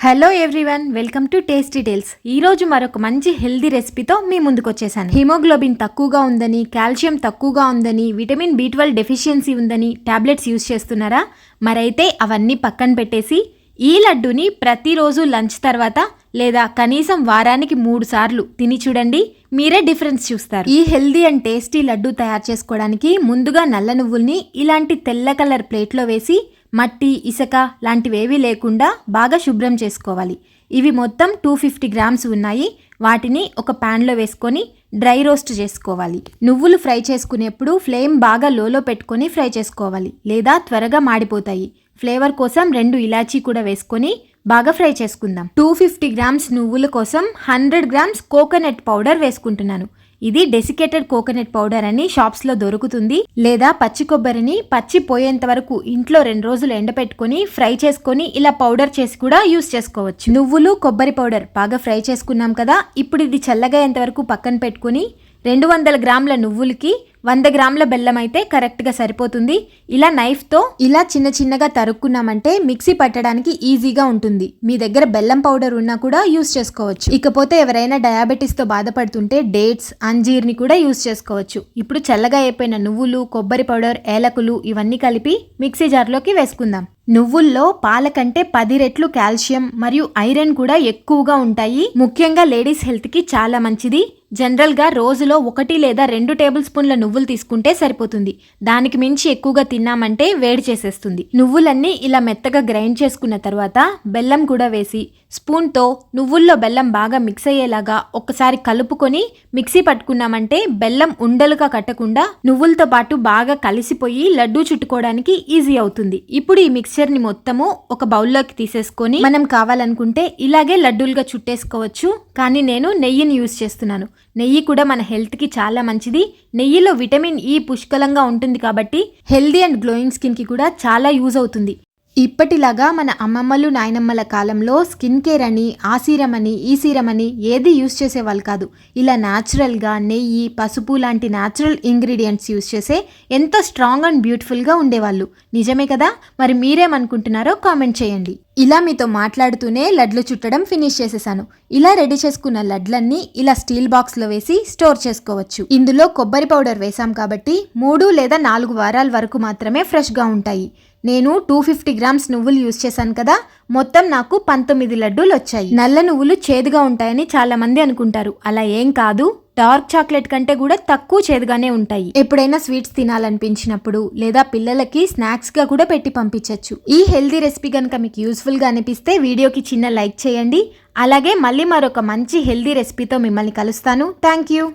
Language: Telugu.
Hello everyone welcome to tasty tales ఈ రోజు మరొక మంచి హెల్దీ రెసిపీతో మీ ముందుకు వచ్చేసాను హిమోగ్లోబిన్ తక్కువగా ఉందని కాల్షియం తక్కువగా ఉందని విటమిన్ బి ట్వెల్వ్ డెఫిషియన్సీ ఉందని టాబ్లెట్స్ యూస్ చేస్తున్నారా? మరైతే అవన్నీ పక్కన పెట్టేసి ఈ లడ్డూని ప్రతిరోజు లంచ్ తర్వాత లేదా కనీసం వారానికి మూడు సార్లు తిని చూడండి మీరే డిఫరెన్స్ చూస్తారు. ఈ హెల్దీ అండ్ టేస్టీ లడ్డు తయారు చేసుకోవడానికి ముందుగా నల్ల నువ్వుల్ని ఇలాంటి తెల్ల కలర్ ప్లేట్లో వేసి మట్టి ఇసుక లాంటివేవీ లేకుండా బాగా శుభ్రం చేసుకోవాలి. ఇవి మొత్తం టూ ఫిఫ్టీ గ్రామ్స్ ఉన్నాయి. వాటిని ఒక ప్యాన్లో వేసుకొని డ్రై రోస్ట్ చేసుకోవాలి. నువ్వులు ఫ్రై చేసుకునేప్పుడు ఫ్లేమ్ బాగా లోలో పెట్టుకొని ఫ్రై చేసుకోవాలి. లేదా త్వరగా మాడిపోతాయి. ఫ్లేవర్ కోసం రెండు ఇలాచీ కూడా వేసుకొని బాగా ఫ్రై చేసుకుందాం. టూ ఫిఫ్టీ గ్రామ్స్ నువ్వుల కోసం హండ్రెడ్ గ్రామ్స్ కోకోనట్ పౌడర్ వేసుకుంటున్నాను. ఇది డెసికేటెడ్ కోకోనట్ పౌడర్ అని షాప్స్లో దొరుకుతుంది. లేదా పచ్చి కొబ్బరిని పచ్చి పోయేంత వరకు ఇంట్లో రెండు రోజులు ఎండపెట్టుకొని ఫ్రై చేసుకొని ఇలా పౌడర్ చేసి కూడా యూస్ చేసుకోవచ్చు. నువ్వులు కొబ్బరి పౌడర్ బాగా ఫ్రై చేసుకున్నాం కదా ఇప్పుడు ఇది చల్లగా వరకు పక్కన పెట్టుకొని రెండు వందల గ్రాముల నువ్వులకి వంద గ్రాముల బెల్లం అయితే కరెక్ట్గా సరిపోతుంది. ఇలా నైఫ్తో ఇలా చిన్న చిన్నగా తరుక్కున్నామంటే మిక్సీ పట్టడానికి ఈజీగా ఉంటుంది. మీ దగ్గర బెల్లం పౌడర్ ఉన్నా కూడా యూస్ చేసుకోవచ్చు. ఇకపోతే ఎవరైనా డయాబెటీస్తో బాధపడుతుంటే డేట్స్ అంజీర్ని కూడా యూస్ చేసుకోవచ్చు. ఇప్పుడు చల్లగా అయిపోయిన నువ్వులు కొబ్బరి పౌడర్ ఏలకులు ఇవన్నీ కలిపి మిక్సీ జార్లోకి వేసుకుందాం. నువ్వుల్లో పాల కంటే పది రెట్లు కాల్షియం మరియు ఐరన్ కూడా ఎక్కువగా ఉంటాయి. ముఖ్యంగా లేడీస్ హెల్త్కి చాలా మంచిది. జనరల్గా రోజులో ఒకటి లేదా రెండు టేబుల్ స్పూన్ల నువ్వులు తీసుకుంటే సరిపోతుంది. దానికి మించి ఎక్కువగా తిన్నామంటే వేడి చేసేస్తుంది. నువ్వులన్నీ ఇలా మెత్తగా గ్రైండ్ చేసుకున్న తర్వాత బెల్లం కూడా వేసి స్పూన్తో నువ్వుల్లో బెల్లం బాగా మిక్స్ అయ్యేలాగా ఒక్కసారి కలుపుకొని మిక్సీ పట్టుకున్నామంటే బెల్లం ఉండలుగా కట్టకుండా నువ్వులతో పాటు బాగా కలిసిపోయి లడ్డూ చుట్టుకోవడానికి ఈజీ అవుతుంది. ఇప్పుడు ఈ మిక్చర్ని మొత్తము ఒక బౌల్లోకి తీసేసుకొని మనం కావాలనుకుంటే ఇలాగే లడ్డూలుగా చుట్టేసుకోవచ్చు. కానీ నేను నెయ్యిని యూజ్ చేస్తున్నాను. నెయ్యి కూడా మన హెల్త్కి చాలా మంచిది. నెయ్యిలో విటమిన్ ఈ పుష్కలంగా ఉంటుంది కాబట్టి హెల్దీ అండ్ గ్లోయింగ్ స్కిన్కి కూడా చాలా యూజ్ అవుతుంది. ఇప్పటిలాగా మన అమ్మమ్మలు నాయనమ్మల కాలంలో స్కిన్ కేర్ అని ఆ సీరం అని ఈ సీరం అని ఏది యూస్ చేసేవాళ్ళు కాదు. ఇలా న్యాచురల్గా నెయ్యి పసుపు లాంటి న్యాచురల్ ఇంగ్రీడియంట్స్ యూస్ చేసే ఎంతో స్ట్రాంగ్ అండ్ బ్యూటిఫుల్గా ఉండేవాళ్ళు. నిజమే కదా? మరి మీరేమనుకుంటున్నారో కామెంట్ చేయండి. ఇలా మీతో మాట్లాడుతూనే లడ్లు చుట్టడం ఫినిష్ చేసేసాను. ఇలా రెడీ చేసుకున్న లడ్లన్నీ ఇలా స్టీల్ బాక్స్లో వేసి స్టోర్ చేసుకోవచ్చు. ఇందులో కొబ్బరి పౌడర్ వేసాం కాబట్టి మూడు లేదా నాలుగు వారాల వరకు మాత్రమే ఫ్రెష్గా ఉంటాయి. నేను టూ ఫిఫ్టీ గ్రామ్స్ నువ్వులు యూజ్ చేశాను కదా మొత్తం నాకు పంతొమ్మిది లడ్డూలు వచ్చాయి. నల్ల నువ్వులు చేదుగా ఉంటాయని చాలామంది అనుకుంటారు. అలా ఏం కాదు డార్క్ చాక్లెట్ కంటే కూడా తక్కువ చేదుగానే ఉంటాయి. ఎప్పుడైనా స్వీట్స్ తినాలనిపించినప్పుడు లేదా పిల్లలకి స్నాక్స్గా కూడా పెట్టి పంపించవచ్చు ఈ హెల్దీ రెసిపీ కనుక మీకు యూస్ఫుల్గా అనిపిస్తే వీడియోకి చిన్న లైక్ చేయండి. అలాగే మళ్ళీ మరొక మంచి హెల్దీ రెసిపీతో మిమ్మల్ని కలుస్తాను. Thank you